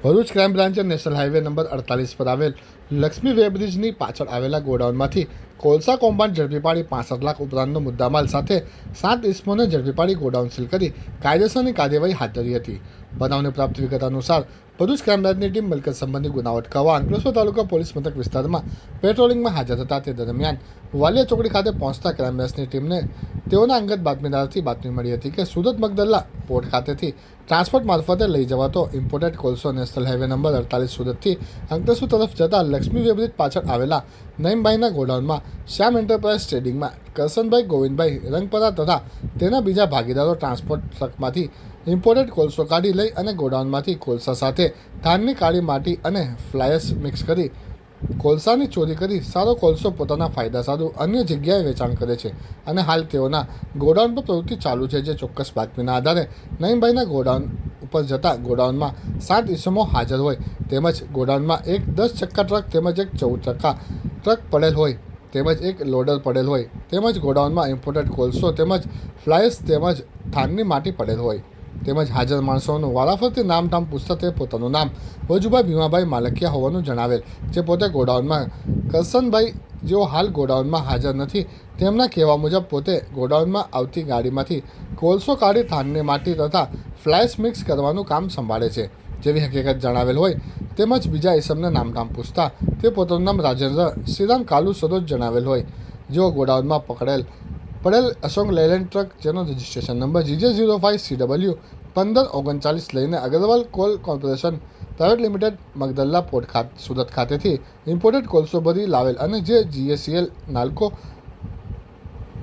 Bharuch crime બ્રાન્ચે national highway number અડતાલીસ પર આવેલ લક્ષ્મી વેબ્રિજની પાછળ આવેલા ગોડાઉનમાંથી કોલસા કૌભાંડ ઝડપી પાડી પાસઠ લાખ ઉપરાંતનો મુદ્દામાલ સાથે સાત ઇસમોને ઝડપી પાડી ગોડાઉન સીલ કરી કાયદેસરની કાર્યવાહી હાથ ધરી હતી. બનાવને પ્રાપ્ત વિગત અનુસાર ભરૂચ ક્રાઇમબ્રાન્ચની ટીમ મિલકત સંબંધી ગુનાઓ અટકાવવા અંકલેશ્વર તાલુકા પોલીસ મથક વિસ્તારમાં પેટ્રોલિંગમાં હાજર હતા તે દરમિયાન વાલિયા ચોકડી ખાતે પહોંચતા ક્રાઇમબ્રાન્ચની ટીમને તેઓના અંગત બાતમીદારથી બાતમી મળી હતી કે સુરત મગદલ્લા પોર્ટ ખાતેથી ટ્રાન્સપોર્ટ મારફતે લઈ જવાતો ઇમ્પોર્ટેડ કોલસો નેશનલ હાઈવે નંબર અડતાલીસ સુરતથી અંકલેશ્વર તરફ જતા લક્ષ્મી વેબ્રિજ પાછળ આવેલા નઈમભાઈના ગોડાઉનમાં શ્યામ એન્ટરપ્રાઇઝ ટ્રેડિંગમાં કરસનભાઈ ગોવિંદભાઈ રંગપરા તથા તેના બીજા ભાગીદારો ટ્રાન્સપોર્ટ ટ્રકમાંથી ઇમ્પોર્ટેડ કોલસો કાઢી લઈ અને ગોડાઉનમાંથી કોલસા સાથે ધાનની કાળી માટી અને ફ્લાયર્સ મિક્સ કરી કોલસાની ચોરી કરી સારો કોલસો પોતાના ફાયદા સારું અન્ય જગ્યાએ વેચાણ કરે છે અને હાલ તેઓના ગોડાઉન પર પ્રવૃત્તિ ચાલુ છે જે ચોક્કસ બાતમીના આધારે નઈમભાઈના ગોડાઉન ઉપર જતા ગોડાઉનમાં સાત ઇસમો હાજર હોય તેમજ ગોડાઉનમાં એક દસ ચક્કા ટ્રક તેમજ એક ચૌદ ચક્કા ટ્રક પડેલ હોય તેમજ એક લોડર પડેલ હોય. તેમજ ગોડાઉનમાં ઇમ્પોર્ટેડ કોલસો તેમજ ફ્લાયર્સ તેમજ થાનની માટી પડેલ હોય. તેમજ હાજર માણસોનું વારાફરતી નામધામ પૂછતા તે પોતાનું નામ. વજુભાઈ ભીમાભાઈ માલકિયા હોવાનું જણાવેલ. જે પોતે ગોડાઉનમાં કરસનભાઈ જેઓ હાલ ગોડાઉનમાં હાજર નથી, તેમના કહેવા મુજબ પોતે ગોડાઉનમાં આવતી ગાડીમાંથી કોલસો કાઢી થાનની માટી તથા ફ્લાયસ મિક્સ કરવાનું કામ સંભાળે છે. જેવી હકીકત જણાવેલ હોય, તેમજ બીજા ઇસમને નામઠામ પૂછતા તે પોતાનું નામ રાજેન્દ્ર શ્રીરામ કાલુ સરોજ જણાવેલ હોય. જેઓ ગોડાઉનમાં પકડેલ, પડેલ અશોક લેલેન્ડ ટ્રક જેનો registration number GJ zero five C W પંદર ઓગણચાલીસ લઈને Agarwal coal corporation private limited Magdalla port ખાત સુરત ખાતેથી ઇમ્પોર્ટેડ કોલસો ભરી લાવેલ અને જે જીએસીએલ નાલ્કો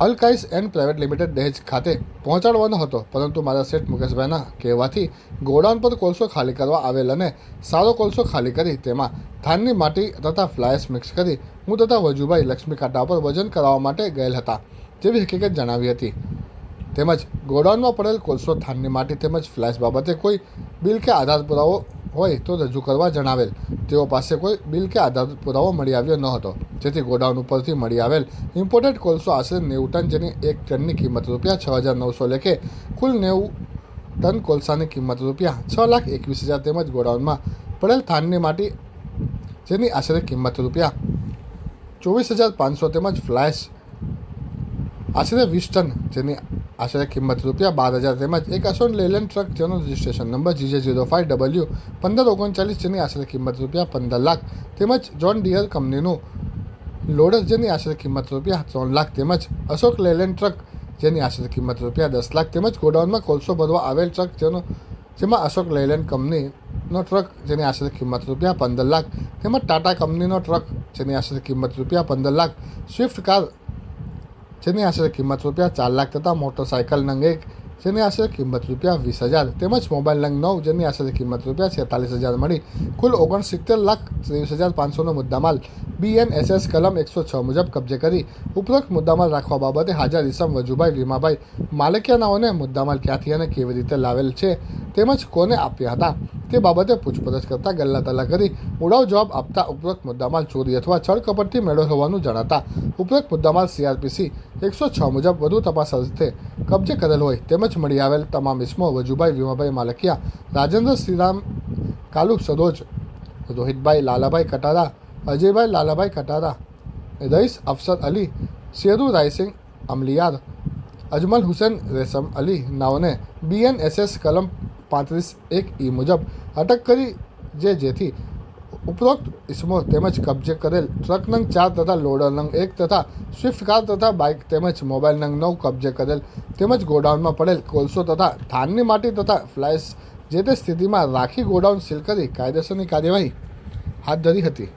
અલકાઇસ એન્ડ પ્રાઇવેટ લિમિટેડ દહેજ ખાતે પહોંચાડવાનો હતો, પરંતુ મારા શેઠ મુકેશભાઈના કહેવાથી ગોડાઉન પર કોલસો ખાલી કરવા આવેલ અને સારો કોલસો ખાલી કરી તેમાં ધાનની માટી તથા ફ્લાયસ મિક્સ કરી હું તથા વજુભાઈ લક્ષ્મી કાંટા પર વજન કરાવવા માટે ગયેલ હતા, જેવી હકીકત જણાવી હતી. તેમજ ગોડાઉનમાં પડેલ કોલસો થાનની માટી તેમજ ફ્લાયસ બાબતે કોઈ બિલ કે આધાર પુરાવો હોય તો રજૂ કરવા જણાવેલ. તેઓ પાસે કોઈ બિલ કે આધાર પુરાવો મળી આવ્યો ન હતો. જેથી ગોડાઉન ઉપરથી મળી આવેલ ઇમ્પોર્ટેડ કોલસો આશરે નેવું ટન જેની એક ટનની કિંમત રૂપિયા છ હજાર નવસો લેખે કુલ નેવું ટન કોલસાની કિંમત રૂપિયા છ લાખ એકવીસ હજાર તેમજ ગોડાઉનમાં પડેલ થાનની માટી જેની આશરે કિંમત રૂપિયા ચોવીસ હજાર પાંચસો તેમજ ફ્લાશ આશરે વીસ ટન જેની આશરે કિંમત રૂપિયા બાર હજાર તેમજ એક અશોક લેલેન્ડ ટ્રક જેનો registration number GJ zero five W પંદર ઓગણચાલીસ જેની આશરે કિંમત રૂપિયા પંદર લાખ તેમજ જોન ડિયર કંપનીનું લોડર જેની આશરે કિંમત રૂપિયા ત્રણ લાખ તેમજ અશોક લેલેન્ડ ટ્રક જેની આશરે કિંમત રૂપિયા દસ લાખ તેમજ ગોડાઉનમાં કોલસો ભરવા આવેલ ટ્રક જેનો, જેમાં અશોક લેલેન્ડ કંપનીનો ટ્રક જેની આશરે કિંમત રૂપિયા પંદર લાખ તેમજ ટાટા કંપનીનો ટ્રક જેની આશરે કિંમત રૂપિયા પંદર લાખ સ્વિફ્ટ કાર જેની આશરે કિંમત રૂપિયા ચાર લાખ થતા મોટરસાયકલ નંગે જેની આશરે કિંમત રૂપિયા વીસ હજાર. તેમજ મોબાઈલ નંગ નવ, જેની આશરે કિંમત રૂપિયા છેતાલીસ હજાર મળી. કુલ ઓગણસિત્તેર લાખ ત્રેવીસ હજાર પાંચસોનો મુદ્દામાલ બીએનએસએસ કલમ એકસો છ મુજબ કબજે કરી. ઉપરોક્ત મુદ્દામાલ રાખવા બાબતે હાજર ઇસમ વજુભાઈ વીમાભાઈ માલિકિયાનાઓને મુદ્દામાલ ક્યાંથી અને કેવી રીતે લાવેલ છે તેમજ કોને આપ્યા હતા તે બાબતે પૂછપરછ કરતા ગલ્લા તલ્લા કરી ઉડાવ જવાબ આપતા ઉપરોક્ત મુદ્દામાલ ચોરી અથવા છળકપટથી મેળવ્યો હોવાનું જણાતા ઉપરોક્ત મુદ્દામાલ સીઆરપીસી એકસો છ મુજબ વધુ તપાસ અર્થે કબજે કરેલ હોય તેમજ મળી આવેલ તમામ ઇસમો વજુભાઈ વિમાભાઈ માલકિયા, રાજેન્દ્ર શ્રીરામ કાલુ સરોજ રોહિતભાઈ, લાલાભાઈ કટારા, અજયભાઈ, લાલાભાઈ કટારા, રઈસ અફસર અલી, શેરુ રાયસિંગ અમલિયાર, અજમલ હુસેન, રેશમ અલી, નાઓને બીએનએસએસ કલમ પાંત્રીસ એક ઈ મુજબ અટક કરી જે જેથી ઉપરોક્ત ઇસમો તેમજ કબજે કરેલ ટ્રક નંગ, ચાર તથા લોડર નંગ, એક તથા સ્વિફ્ટ કાર તથા બાઇક તેમજ મોબાઈલ નંગ નવ કબજે કરેલ તેમજ ગોડાઉનમાં પડેલ કોલસો તથા ધાનની માટી તથા ફ્લાયસ જે તે સ્થિતિમાં રાખી ગોડાઉન સીલ કરી કાયદેસરની કાર્યવાહી હાથ ધરી હતી.